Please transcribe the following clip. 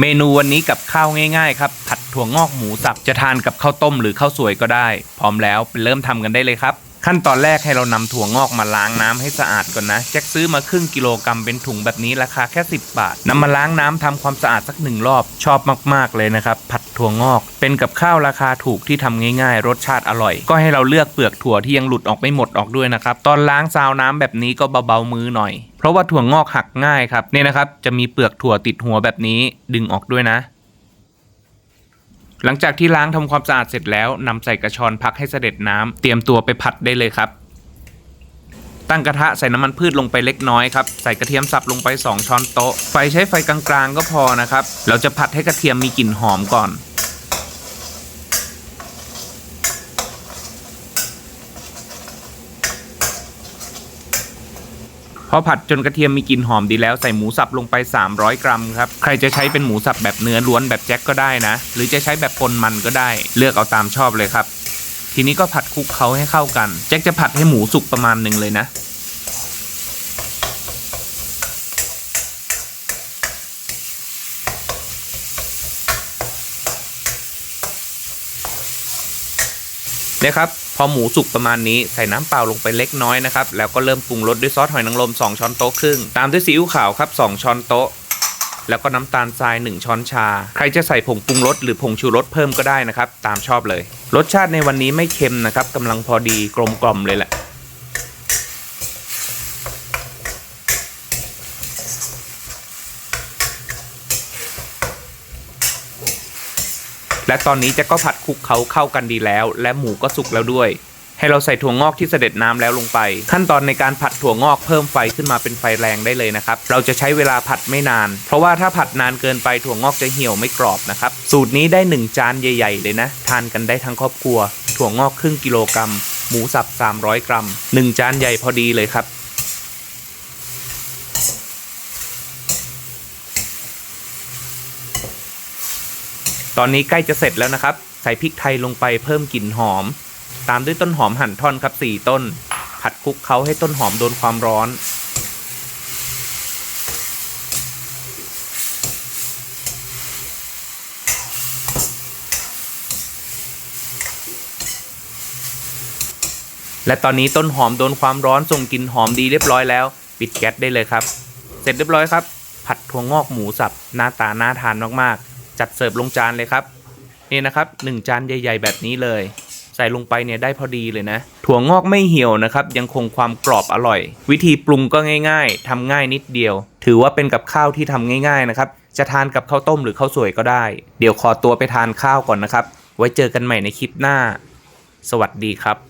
เมนูวันนี้กับข้าวง่ายๆครับผัดถั่วงอกหมูสับจะทานกับข้าวต้มหรือข้าวสวยก็ได้ พร้อมแล้วไปเริ่มทำกันได้เลยครับ ขั้นตอนแรกให้เรานำถั่วงอกมาล้างน้ำให้สะอาดก่อนนะแจ็คซื้อมาครึ่งกิโลกรัมเป็นถุงแบบนี้ราคาแค่ 10 บาทนำมาล้างน้ำทำความสะอาดสักหนึ่งรอบชอบมาก ๆ เลยนะครับ ผัดถั่วงอก เป็นกับข้าวราคาถูกที่ทำง่าย ๆ รสชาติอร่อย ก็ให้เราเลือกเปลือกถั่วที่ยังหลุดออกไม่หมดออกด้วยนะครับ ตอนล้างซาวน้ำแบบนี้ก็เบาๆมือหน่อย เพราะว่าถั่วงอกหักง่ายครับเนี่ยนะครับจะมีเปลือกถั่วติดหัวแบบนี้ดึงออกด้วยนะ หลังจากที่ล้างทำความสะอาดเสร็จแล้วนำใส่กระชอนพักให้เสด็จน้ำเตรียมตัวไปผัดได้เลยครับ ตั้งกระทะใส่น้ำมันพืชลงไปเล็กน้อยครับ ใส่กระเทียมสับลงไป 2 ช้อนโต๊ะ ไฟใช้ไฟกลางๆ ก็พอนะครับ เราจะผัดให้กระเทียมมีกลิ่นหอมก่อน พอผัดจนกระเทียมมีกลิ่นหอมดีแล้วใส่หมูสับลงไป 300 กรัมครับ ใครจะใช้เป็นหมูสับแบบเนื้อล้วนแบบแจ็คก็ได้นะ หรือจะใช้แบบปนมันก็ได้ เลือกเอาตามชอบเลยครับ ทีนี้ก็ผัดคลุกเคล้าให้เข้ากัน แจ็คจะผัดให้หมูสุกประมาณหนึ่งเลยนะ นะครับพอหมูสุกประมาณนี้ใส่น้ำเปล่าลงไปเล็กน้อยนะครับแล้วก็เริ่มปรุงรสด้วยซอสหอยนางรม2ช้อนโต๊ะครึ่งตามด้วยซีอิ๊วขาวครับ2ช้อนโต๊ะแล้วก็น้ำตาลทราย 1 ช้อนชา ใครจะใส่ผงปรุงรสหรือผงชูรสเพิ่มก็ได้นะครับ ตามชอบเลย รสชาติในวันนี้ไม่เค็มนะครับกำลังพอดีกลมกล่อมเลยแหละ และตอนนี้แจะก็ผัดคลุกเขาเข้ากันดีแล้ว และหมูก็สุกแล้วด้วย ให้เราใส่ถั่วงอกที่เสด็จน้ำแล้วลงไป ขั้นตอนในการผัดถั่วงอกเพิ่มไฟขึ้นมาเป็นไฟแรงได้เลยนะครับ เราจะใช้เวลาผัดไม่นาน เพราะว่าถ้าผัดนานเกินไปถั่วงอกจะเหี่ยวไม่กรอบนะครับ สูตรนี้ได้ 1 จานใหญ่ ๆ เลยนะ ทานกันได้ทั้งครอบครัว ถั่วงอกครึ่งกิโลกรัม หมูสับ 300 กรัม 1 จานใหญ่พอดีเลยครับ ตอนนี้ใกล้จะเสร็จแล้วนะครับ ใส่พริกไทยลงไปเพิ่มกลิ่นหอม ตามด้วยต้นหอมหั่นท่อนครับ 4 ต้น ผัดคลุกเคล้าให้ต้นหอมโดนความร้อน และตอนนี้ต้นหอมโดนความร้อนส่งกลิ่นหอมดีเรียบร้อยแล้ว ปิดแก๊สได้เลยครับ เสร็จเรียบร้อยครับ ผัดถั่วงอกหมูสับหน้าตาน่าทานมากๆ จัดเสิร์ฟลงจานเลยครับนี่นะครับหนึ่งจานใหญ่ ๆ แบบนี้เลย ใส่ลงไปเนี่ยได้พอดีเลยนะ ถั่วงอกไม่เหี่ยวนะครับ ยังคงความกรอบอร่อย วิธีปรุงก็ง่าย ๆทำง่ายนิดเดียว ถือว่าเป็นกับข้าวที่ทำง่ายๆนะครับจะทานกับข้าวต้มหรือข้าวสวยก็ได้ เดี๋ยวขอตัวไปทานข้าวก่อนนะครับ ไว้เจอกันใหม่ในคลิปหน้า สวัสดีครับ